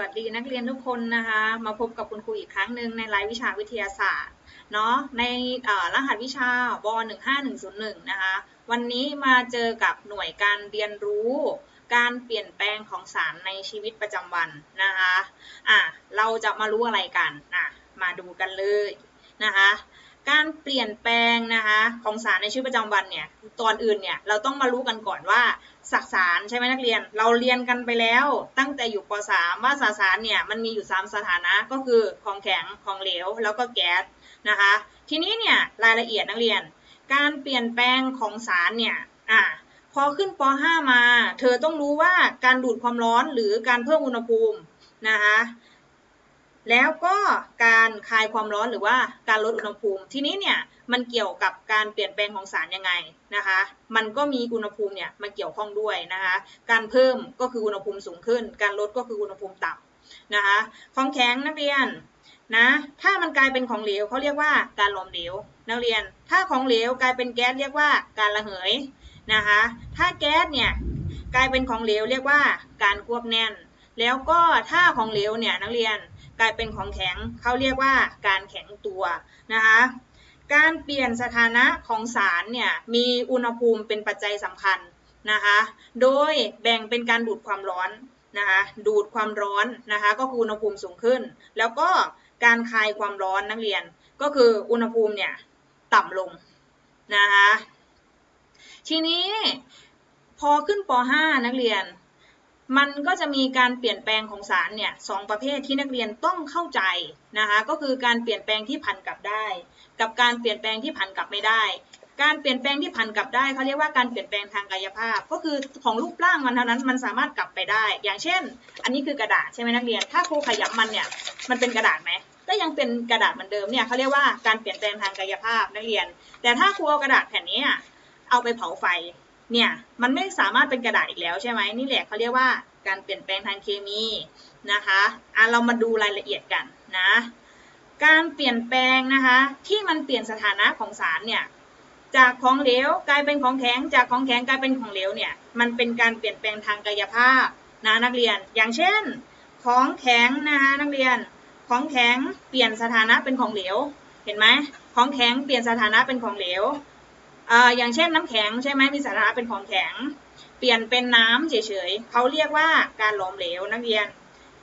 วัสดีนักเรียนทุกคนนะคะ มาพบกับคุณครูอีกครั้งหนึ่งในรายวิชาวิทยาศาสตร์เนาะในรหัสวิชาว15101 นะคะ วันนี้มาเจอกับหน่วยการเรียนรู้ การเปลี่ยนแปลงของสารในชีวิตประจำวันนะคะอะเราจะมารู้อะไรกันอะมาดูกันเลยนะคะ การเปลี่ยนแปลงนะคะของสารในชีวิตประจำวันเนี่ยตอนอื่นเนี่ยเราต้องมารู้กันก่อนว่าสสารใช่ไหมนักเรียน เราเรียนกันไปแล้ว ตั้งแต่อยู่ป .3 ว่าสสารเนี่ยมันมีอยู่ 3 สถานะก็คือของแข็งของเหลว แล้วก็แก๊สนะคะ ทีนี้เนี่ยรายละเอียดนักเรียน การเปลี่ยนแปลงของสารเนี่ยอะพอขึ้นป .5 มา เธอต้องรู้ว่าการดูดความร้อนหรือการเพิ่มอุณหภูมินะคะ แล้วก็การคลายความร้อนหรือว่าการลดอุณหภูมิ ทีนี้เนี่ยมันเกี่ยวกับการเปลี่ยนแปลงของสารยังไงนะคะ มันก็มีอุณหภูมิเนี่ยมาเกี่ยวข้องด้วยนะคะ การเพิ่มก็คืออุณหภูมิสูงขึ้น การลดก็คืออุณหภูมิต่ำนะคะของแข็งนักเรียนนะถ้ามันกลายเป็นของเหลวเขาเรียกว่าการหลอมเหลวนักเรียน ถ้าของเหลวกลายเป็นแก๊สเรียกว่าการระเหยนะคะ ถ้าแก๊สเนี่ยกลายเป็นของเหลวเรียกว่าการควบแน่น แล้วก็ถ้าของเหลวเนี่ยนักเรียน กลายเป็นของแข็งเขาเรียกว่าการแข็งตัวนะคะการเปลี่ยนสถานะของสารเนี่ยมีอุณหภูมิเป็นปัจจัยสำคัญนะคะโดยแบ่งเป็นการดูดความร้อนนะคะดูดความร้อนนะคะก็คืออุณหภูมิสูงขึ้น แล้วก็การคลายความร้อนนักเรียนก็คืออุณหภูมิเนี่ยต่ำลงนะคะทีนี้พอขึ้นป .5 นักเรียน มันก็จะมีการเปลี่ยนแปลงของสารเนี่ยสองประเภทที่นักเรียนต้องเข้าใจนะคะก็คือการเปลี่ยนแปลงที่ผันกลับได้ กับการเปลี่ยนแปลงที่ผันกลับไม่ได้ การเปลี่ยนแปลงที่ผันกลับได้เขาเรียกว่าการเปลี่ยนแปลงทางกายภาพ ก็คือของรูปร่างมันเท่านั้นมันสามารถกลับไปได้ อย่างเช่น อันนี้คือกระดาษใช่ไหมนักเรียน ถ้าครูขยับมันเนี่ยมันเป็นกระดาษไหมก็ยังเป็นกระดาษเหมือนเดิมเนี่ยเขาเรียกว่าการเปลี่ยนแปลงทางกายภาพนักเรียน แต่ถ้าครูเอากระดาษแผ่นนี้เอาไปเผาไฟ เนี่ยมันไม่สามารถเป็นกระดาษอีกแล้วใช่ไหมนี่แหละเขาเรียกว่าการเปลี่ยนแปลงทางเคมีนะคะอะเรามาดูรายละเอียดกันนะการเปลี่ยนแปลงนะคะที่มันเปลี่ยนสถานะของสารเนี่ยจากของเหลวกลายเป็นของแข็งจากของแข็งกลายเป็นของเหลวเนี่ยมันเป็นการเปลี่ยนแปลงทางกายภาพนะนักเรียน อย่างเช่น ของแข็งนะคะนักเรียนของแข็งเปลี่ยนสถานะเป็นของเหลวเห็นไหมของแข็งเปลี่ยนสถานะเป็นของเหลว อย่างเช่นน้ำแข็งใช่ไหมมีสานะเป็นของแข็ง เปลี่ยนเป็นน้ำเฉยๆเขาเรียกว่าการหลอมเหลวนักเรียน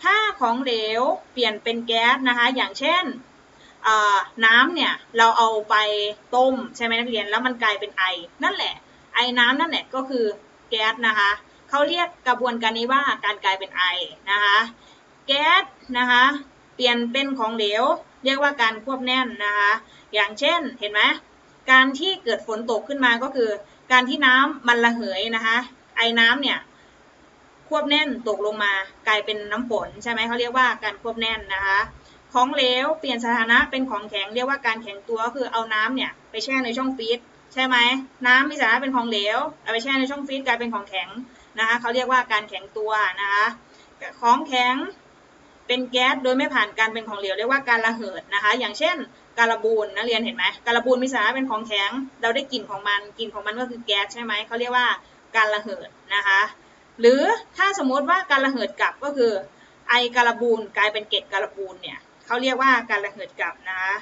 ถ้าของเหลวเปลี่ยนเป็นแก๊สนะคะ อย่างเช่นน้ำเนี่ยเราเอาไปต้มใช่ไหมนักเรียนแล้วมันกลายเป็นไอ นั่นแหละไอน้ำนั่นแหละก็คือแก๊สนะคะเขาเรียกกระบวนการนี้ว่าการกลายเป็นไอนะคะแก๊สนะคะเปลี่ยนเป็นของเหลว เรียกว่าการควบแน่นนะคะอย่างเช่นเห็นไหม การที่เกิดฝนตกขึ้นมาก็คือ การที่น้ำมันระเหยนะคะ ไอ้น้ำเนี่ยควบแน่นตกลงมากลายเป็นน้ำฝนใช่ไหมเขาเรียกว่าการควบแน่นนะคะ ของเหลวเปลี่ยนสถานะเป็นของแข็งเรียกว่าการแข็งตัวก็คือเอาน้ำเนี่ยไปแช่ในช่องฟรีซใช่ไหมน้ำมีสถานะเป็นของเหลวเอาไปแช่ในช่องฟรีซกลายเป็นของแข็งนะคะเขาเรียกว่าการแข็งตัวนะคะของแข็งเป็นแก๊สโดยไม่ผ่านการเป็นของเหลวเรียกว่าการระเหิดนะคะ อย่างเช่น การบูนนักเรียนเห็นไหมการบูนมีสานะเป็นของแข็ง เราได้กลิ่นของมันกลิ่นของมันก็คือแก๊สใช่ไหมเขาเรียกว่าการระเหิดนะคะ หรือถ้าสมมติว่าการระเหิดกลับก็คือไอการบูนกลายเป็นเกล็ดการบูนเนี่ยเขาเรียกว่าการระเหิดกลับนะคะ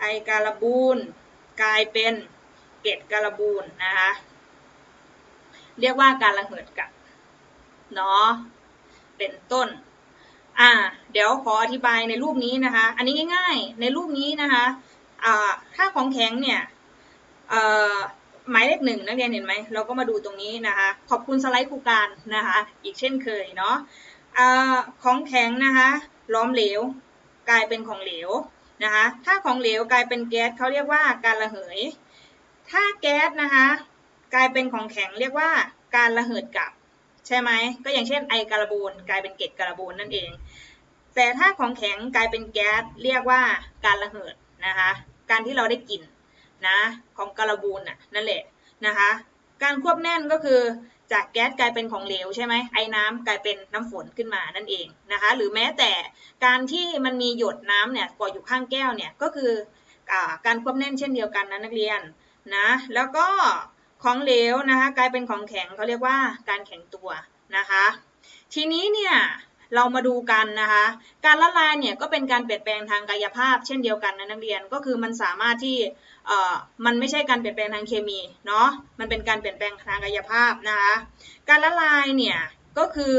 ไอการบูนกลายเป็นเกล็ดการบูนนะคะเรียกว่าการระเหิดกลับเนาะเป็นต้น อ่า เดี๋ยวขออธิบายในรูปนี้นะคะ อันนี้ง่าย ๆ ในรูปนี้นะคะอ่าถ้าของแข็งเนี่ยเอ่อหมายเลขหนึ่งนักเรียนเห็นไหม เราก็มาดูตรงนี้นะคะ ขอบคุณสไลด์ครูการนะคะ อีกเช่นเคยเนาะอของแข็งนะคะล้อมเหลว กลายเป็นของเหลวนะคะ ถ้าของเหลวกลายเป็นแก๊สเขาเรียกว่าการระเหย ถ้าแก๊สนะคะ กลายเป็นของแข็งเรียกว่าการระเหิดกลับ ใช่ไหมก็อย่างเช่นไอการบูนกลายเป็นเกล็ดการบูนนั่นเอง แต่ถ้าของแข็งกลายเป็นแก๊สเรียกว่าการระเหิดนะคะ การที่เราได้กลิ่นนะของการบูนน่ะนั่นแหละนะคะ การควบแน่นก็คือจากแก๊สกลายเป็นของเหลวใช่ไหมไอ้น้ำกลายเป็นน้ำฝนขึ้นมานั่นเองนะคะ หรือแม้แต่การที่มันมีหยดน้ำเนี่ยก่ออยู่ข้างแก้วเนี่ยก็คืออการควบแน่นเช่นเดียวกันนะนักเรียนนะแล้วก็ ของเหลวนะคะ กลายเป็นของแข็งเขาเรียกว่าการแข็งตัวนะคะ ทีนี้เนี่ยเรามาดูกันนะคะ การละลายเนี่ยก็เป็นการเปลี่ยนแปลงทางกายภาพ เช่นเดียวกันนะนักเรียนก็คือมันสามารถที่เอ่อมันไม่ใช่การเปลี่ยนแปลงทางเคมีเนาะมันเป็นการเปลี่ยนแปลงทางกายภาพนะคะการละลายเนี่ยก็คือ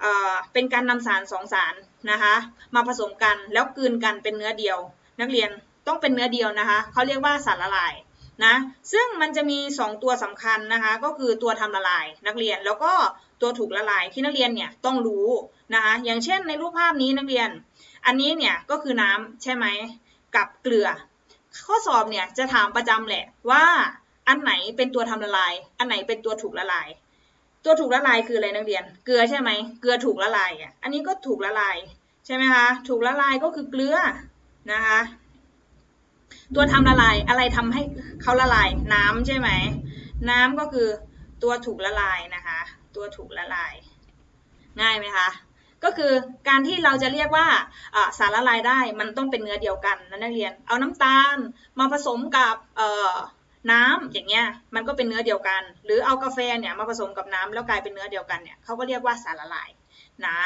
เอ่อเป็นการนำสารสองสารนะคะมาผสมกันแล้วกลืนกันเป็นเนื้อเดียว นักเรียนต้องเป็นเนื้อเดียวนะคะเขาเรียกว่าสารละลาย นะซึ่งมันจะมี 2 ตัวสำคัญนะคะก็คือตัวทำละลายนักเรียน แล้วก็ตัวถูกละลายที่นักเรียนเนี่ยต้องรู้นะคะอย่างเช่นในรูปภาพนี้นักเรียน อันนี้เนี่ยก็คือน้ำใช่ไหมกับเกลือ ข้อสอบเนี่ยจะถามประจำแหละว่าอันไหนเป็นตัวทำละลาย อันไหนเป็นตัวถูกละลาย ตัวถูกละลายคืออะไรนักเรียน เกลือใช่ไหมเกลือถูกละลายอะอันนี้ก็ถูกละลายใช่ไหมคะถูกละลายก็คือเกลือนะคะ ตัวทำละลายอะไรทำให้เขาละลายน้ำใช่ไหมน้ำก็คือตัวถูกละลายนะคะ ตัวถูกละลาย ง่ายไหมคะก็คือการที่เราจะเรียกว่าสารละลายได้มันต้องเป็นเนื้อเดียวกันนะนักเรียน เอาน้ำตาลมาผสมกับน้ำอย่างเงี้ยมันก็เป็นเนื้อเดียวกัน หรือเอากาแฟเนี่ยมาผสมกับน้ำแล้วกลายเป็นเนื้อเดียวกันเนี่ยเขาก็เรียกว่าสารละลายนะ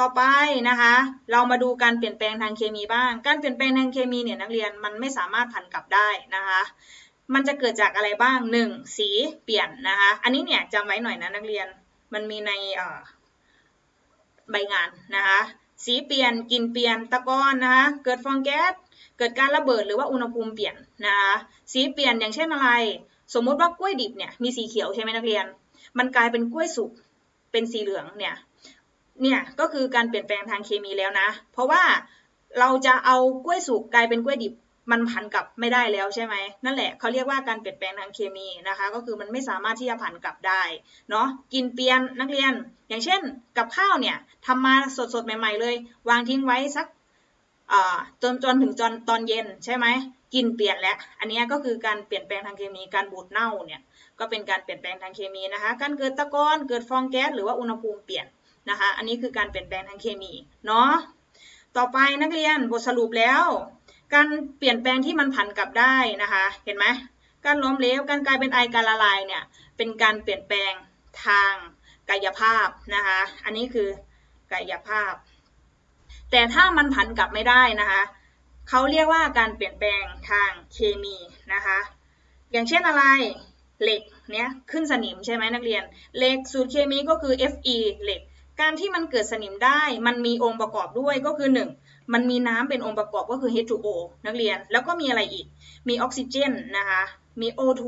ต่อไปนะคะ เรามาดูการเปลี่ยนแปลงทางเคมีบ้าง การเปลี่ยนแปลงทางเคมีเนี่ยนักเรียนมันไม่สามารถผันกลับได้นะคะ มันจะเกิดจากอะไรบ้าง 1. สีเปลี่ยนนะคะ อันนี้เนี่ยจำไว้หน่อยนะนักเรียน มันมีในใบงานนะคะ สีเปลี่ยนกลิ่นเปลี่ยนตะกอนนะคะ เกิดฟองแก๊ส เกิดการระเบิดหรือว่าอุณหภูมิเปลี่ยนนะคะ สีเปลี่ยนอย่างเช่นอะไร สมมุติว่ากล้วยดิบเนี่ยมีสีเขียวใช่ไหมนักเรียน มันกลายเป็นกล้วยสุก เป็นสีเหลืองเนี่ย เนี่ยก็คือการเปลี่ยนแปลงทางเคมีแล้วนะ เพราะว่าเราจะเอากล้วยสุกกลายเป็นกล้วยดิบมันผันกลับไม่ได้แล้วใช่ไหมนั่นแหละเขาเรียกว่าการเปลี่ยนแปลงทางเคมีนะคะ ก็คือมันไม่สามารถที่จะผันกลับได้เนาะกินเปลี่ยนนักเรียน อย่างเช่น กับข้าวเนี่ยทำมาสดๆใหม่ ๆ เลย วางทิ้งไว้สักจนจนถึงจนตอนเย็นใช่ไหมกินเปลี่ยนแล้วอันนี้ก็คือการเปลี่ยนแปลงทางเคมีการบูดเน่าเนี่ยก็เป็นการเปลี่ยนแปลงทางเคมีนะคะ การเกิดตะกอนเกิดฟองแก๊สหรือว่าอุณหภูมิเปลี่ยน นะคะ อันนี้คือการเปลี่ยนแปลงทางเคมีเนาะ ต่อไปนักเรียนบทสรุปแล้ว การเปลี่ยนแปลงที่มันผันกลับได้นะคะ เห็นไหมการล้มเหลว การกลายเป็นไอ การละลายเนี่ย เป็นการเปลี่ยนแปลงทางกายภาพนะคะ อันนี้คือกายภาพ แต่ถ้ามันผันกลับไม่ได้นะคะเขาเรียกว่าการเปลี่ยนแปลงทางเคมีนะคะ อย่างเช่นอะไร เหล็กเนี้ยขึ้นสนิมใช่ไหมนักเรียน เหล็กสูตรเคมีก็คือ Fe เหล็ก การที่มันเกิดสนิมได้มันมีองค์ประกอบด้วยก็คือ 1. มันมีน้ำเป็นองค์ประกอบก็คือ H2O นักเรียนแล้วก็มีอะไรอีก มีออกซิเจนนะคะมี O2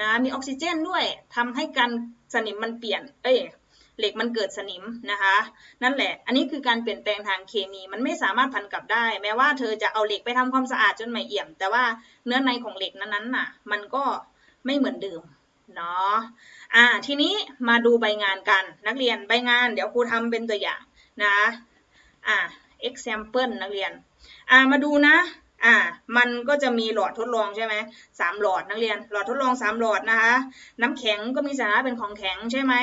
นะมีออกซิเจนด้วยทำให้การสนิมมันเปลี่ยนเอ้ยเหล็กมันเกิดสนิมนะคะ นั่นแหละ อันนี้คือการเปลี่ยนแปลงทางเคมีมันไม่สามารถพันกลับได้ แม้ว่าเธอจะเอาเหล็กไปทำความสะอาดจนไม่เอี่ยม แต่ว่าเนื้อในของเหล็กนั้นๆน่ะ มันก็ไม่เหมือนเดิม เนาะอ่าทีนี้มาดูใบงานกันนักเรียนใบงานเดี๋ยวครูทำเป็นตัวอย่างนะอ่า example นักเรียนอ่ามาดูนะอ่ามันก็จะมีหลอดทดลองใช่ไหมสามหลอดนักเรียน หลอดทดลองสามหลอดนะคะน้ำแข็งก็มีสาระเป็นของแข็งใช่ไหม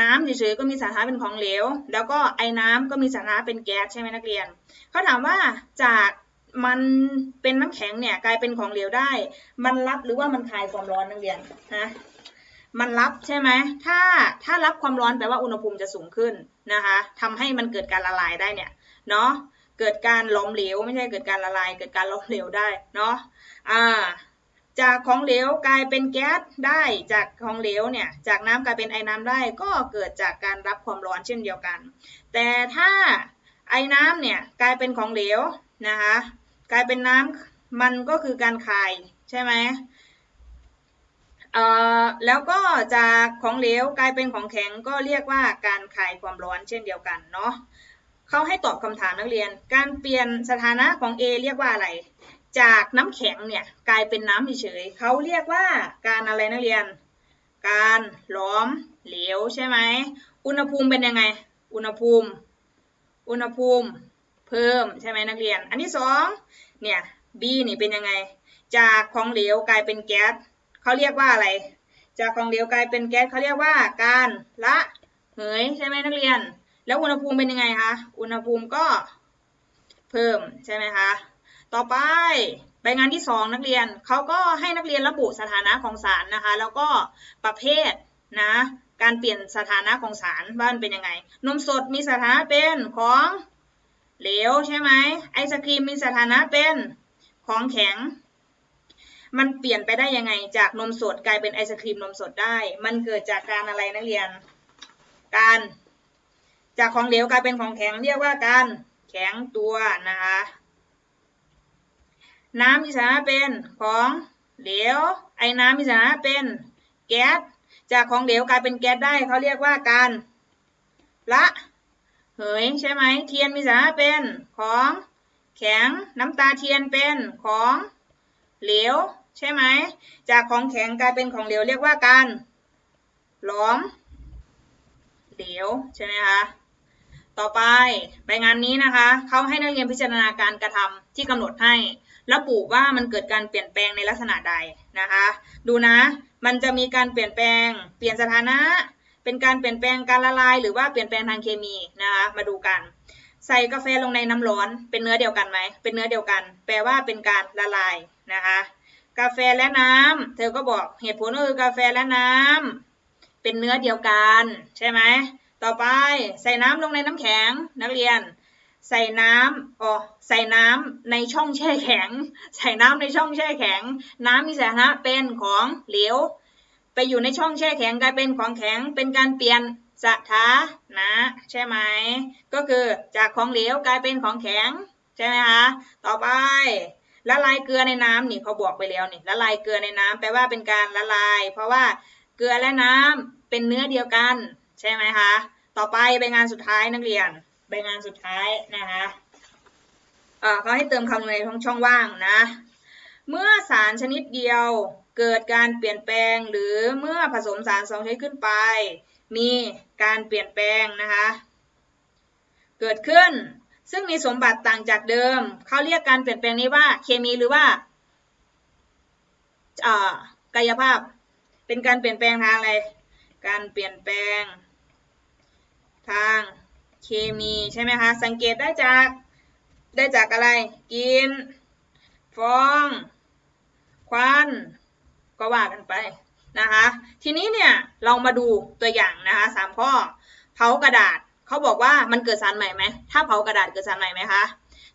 น้ำเฉยๆก็มีสาระเป็นของเหลว แล้วก็ไอ้น้ำก็มีสาระเป็นแก๊สใช่ไหมนักเรียนเขาถามว่าจาก มันเป็นน้ำแข็งเนี่ยกลายเป็นของเหลวได้ มันรับหรือว่ามันคายความร้อนนักเรียนฮะมันรับใช่ไหมถ้าถ้ารับความร้อนแปลว่าอุณหภูมิจะสูงขึ้นนะคะทำให้มันเกิดการละลายได้เนี่ยเนาะเกิดการล้อมเหลวไม่ใช่เกิดการละลาย เกิดการล้อมเหลวได้เนาะอ่าจากของเหลวกลายเป็นแก๊สได้จากของเหลวเนี่ยจากน้ำกลายเป็นไอ้น้ำได้ก็เกิดจากการรับความร้อนเช่นเดียวกัน แต่ถ้าไอ้น้ำเนี่ยกลายเป็นของเหลวนะคะ กลายเป็นน้ำมันก็คือการคายใช่ไหมเอ่อแล้วก็จากของเหลวกลายเป็นของแข็งก็เรียกว่าการคายความร้อนเช่นเดียวกันเนาะเขาให้ตอบคำถามนักเรียน การเปลี่ยนสถานะของ A เรียกว่าอะไร จากน้ำแข็งเนี่ยกลายเป็นน้ำเฉยเขาเรียกว่าการอะไรนักเรียน การล้อมเหลวใช่ไหมอุณหภูมิเป็นยังไง อุณหภูมิ อุณหภูมิ พิ่มใช่ไหมนักเรียน อันที่สองเนี่ย B นี่เป็นยังไง จากของเหลวกลายเป็นแก๊สเขาเรียกว่าอะไร จากของเหลวกลายเป็นแก๊สเขาเรียกว่าการละเหยใช่ไหมนักเรียน แล้วอุณหภูมิเป็นยังไงคะอุณหภูมิก็เพิ่มใช่ไหมคะต่อไปใบงานที่ 2 นักเรียนเขาก็ให้นักเรียนระบุสถานะของสารนะคะ แล้วก็ประเภทนะการเปลี่ยนสถานะของสารว่ามันเป็นยังไง นมสดมีสถานะเป็นของ เหลวใช่ไหมไอศครีมมีสถานะเป็นของแข็ง มันเปลี่ยนไปได้ยังไงจากนมสดกลายเป็นไอศครีมนมสดได้ มันเกิดจากการอะไรนักเรียน การจากของเหลวกลายเป็นของแข็งเรียกว่าการแข็งตัวนะคะน้ำมีสถานะเป็นของเหลว ไอ้น้ำมีสถานะเป็นแก๊ส จากของเหลวกลายเป็นแก๊สได้เขาเรียกว่าการละ เหยใช่ไหมเทียนมีสานะเป็นของแข็งน้ำตาเทียนเป็นของเหลวใช่ไหมจากของแข็งกลายเป็นของเหลวเรียกว่าการหลอมเหลวใช่ไหมคะต่อไปใบงานนี้นะคะเขาให้นักเรียนพิจารณาการกระทำที่กำหนดให้ระบุว่ามันเกิดการเปลี่ยนแปลงในลักษณะใดนะคะ ดูนะ มันจะมีการเปลี่ยนแปลง เปลี่ยนสถานะ เป็นการเปลี่ยนแปลงการละลาย หรือว่าเปลี่ยนแปลงทางเคมีนะคะ มาดูกัน ใส่กาแฟลงในน้ำร้อน เป็นเนื้อเดียวกันไหม เป็นเนื้อเดียวกัน แปลว่าเป็นการละลายนะคะ กาแฟและน้ำเธอก็บอกเหตุผลก็คือกาแฟและน้ำเป็นเนื้อเดียวกัน ใช่ไหม ต่อไปใส่น้ำลงในน้ำแข็งนักเรียน ใส่น้ำอ๋อใส่น้ำในช่องแช่แข็ง ใส่น้ำในช่องแช่แข็ง น้ำมีสถานะเป็นของเหลว ไปอยู่ในช่องแช่แข็งกลายเป็นของแข็งเป็นการเปลี่ยนสถานะใช่ไหมก็คือจากของเหลวกลายเป็นของแข็งใช่ไหมคะต่อไปละลายเกลือในน้ำนี่เขาบอกไปแล้วนี่ละลายเกลือในน้ำแปลว่าเป็นการละลาย เพราะว่าเกลือและน้ำเป็นเนื้อเดียวกัน ใช่ไหมคะต่อไปใบงานสุดท้ายนักเรียนใบงานสุดท้ายนะคะเอ่อเขาให้เติมคำลงในช่องช่องว่างนะ เมื่อสารชนิดเดียว เกิดการเปลี่ยนแปลงหรือเมื่อผสมสารสองชนิดขึ้นไป มีการเปลี่ยนแปลงนะคะ เกิดขึ้นซึ่งมีสมบัติต่างจากเดิม เขาเรียกการเปลี่ยนแปลงนี้ว่าเคมีหรือว่าอากายภาพ เป็นการเปลี่ยนแปลงทางอะไร การเปลี่ยนแปลง ทางเคมีใช่ไหมคะสังเกตได้จากได้จากอะไร กิน ฟอง ควัน ก็ว่ากันไปนะคะ ทีนี้เนี่ยเรามาดูตัวอย่างนะคะสามข้อ เผากระดาษเขาบอกว่ามันเกิดสารใหม่ไหมถ้าเผากระดาษเกิดสารใหม่ไหมคะ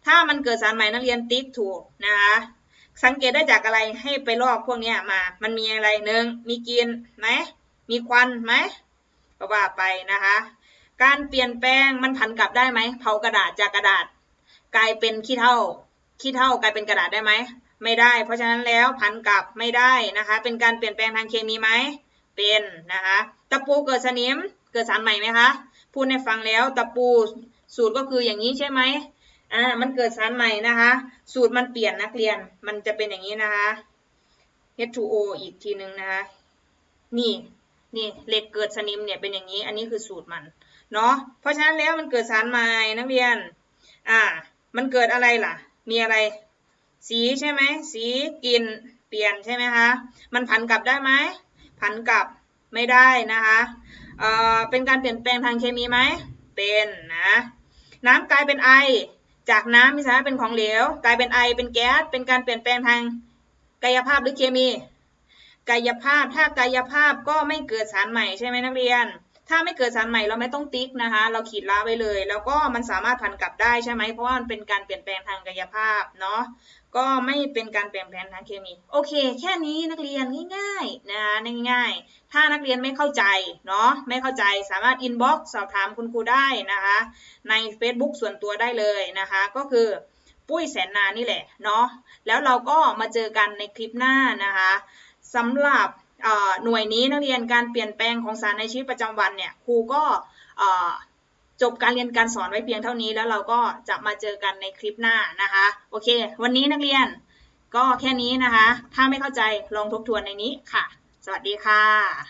ถ้ามันเกิดสารใหม่นักเรียนติ๊กถูกนะคะสังเกตได้จากอะไรให้ไปลอกพวกนี้มา มันมีอะไรหนึ่งมีกลิ่นไหมมีควันไหมก็ว่าไปนะคะ การเปลี่ยนแปลงมันผันกลับได้ไหมเผากระดาษจากกระดาษ กลายเป็นขี้เถ้าขี้เถ้ากลายเป็นกระดาษได้ไหม ไม่ได้ เพราะฉะนั้นแล้วผันกลับไม่ได้นะคะ เป็นการเปลี่ยนแปลงทางเคมีไหมเป็นนะคะตะปูเกิดสนิมเกิดสารใหม่ไหมคะพูดให้ฟังแล้วตะปูสูตรก็คืออย่างนี้ใช่ไหมอ่ามันเกิดสารใหม่นะคะ สูตรมันเปลี่ยนนักเรียนมันจะเป็นอย่างนี้นะคะ H2O อีกทีหนึ่งนะคะ นี่นี่เหล็กเกิดสนิมเนี่ยเป็นอย่างนี้ อันนี้คือสูตรมันเนาะเพราะฉะนั้นแล้วมันเกิดสารใหม่นักเรียน อ่า มันเกิดอะไรล่ะ มีอะไร สีใช่ไหมสีกลิ่นเปลี่ยนใช่ไหมคะมันผันกลับได้ไหมผันกลับไม่ได้นะคะเอ่อเป็นการเปลี่ยนแปลงทางเคมีไหมเป็นนะน้ำกลายเป็นไอ จากน้ำมีสารเป็นของเหลว กลายเป็นไอเป็นแก๊สเป็นการเปลี่ยนแปลงทางกายภาพหรือเคมี กายภาพถ้ากายภาพก็ไม่เกิดสารใหม่ใช่ไหมนักเรียน ถ้าไม่เกิดสารใหม่เราไม่ต้องติ๊กนะคะ เราขีดล้าไว้เลย แล้วก็มันสามารถผันกลับได้ใช่ไหมเพราะว่ามันเป็นการเปลี่ยนแปลงทางกายภาพเนาะก็ไม่เป็นการเปลี่ยนแปลงทางเคมี โอเค แค่นี้นักเรียนง่ายๆนะคะง่ายๆ ถ้านักเรียนไม่เข้าใจเนาะไม่เข้าใจสามารถอินบ็อกซ์สอบถามคุณครูได้นะคะ ใน Facebook ส่วนตัวได้เลยนะคะ ก็คือปุ้ยแสนนานี่แหละเนาะแล้วเราก็มาเจอกันในคลิปหน้านะคะสำหรับ หน่วยนี้นักเรียนการเปลี่ยนแปลงของสารในชีวิตประจำวันเนี่ยครูก็จบการเรียนการสอนไว้เพียงเท่านี้แล้วเราก็จะมาเจอกันในคลิปหน้านะคะโอเค วันนี้นักเรียนก็แค่นี้นะคะ ถ้าไม่เข้าใจลองทบทวนในนี้ค่ะ สวัสดีค่ะ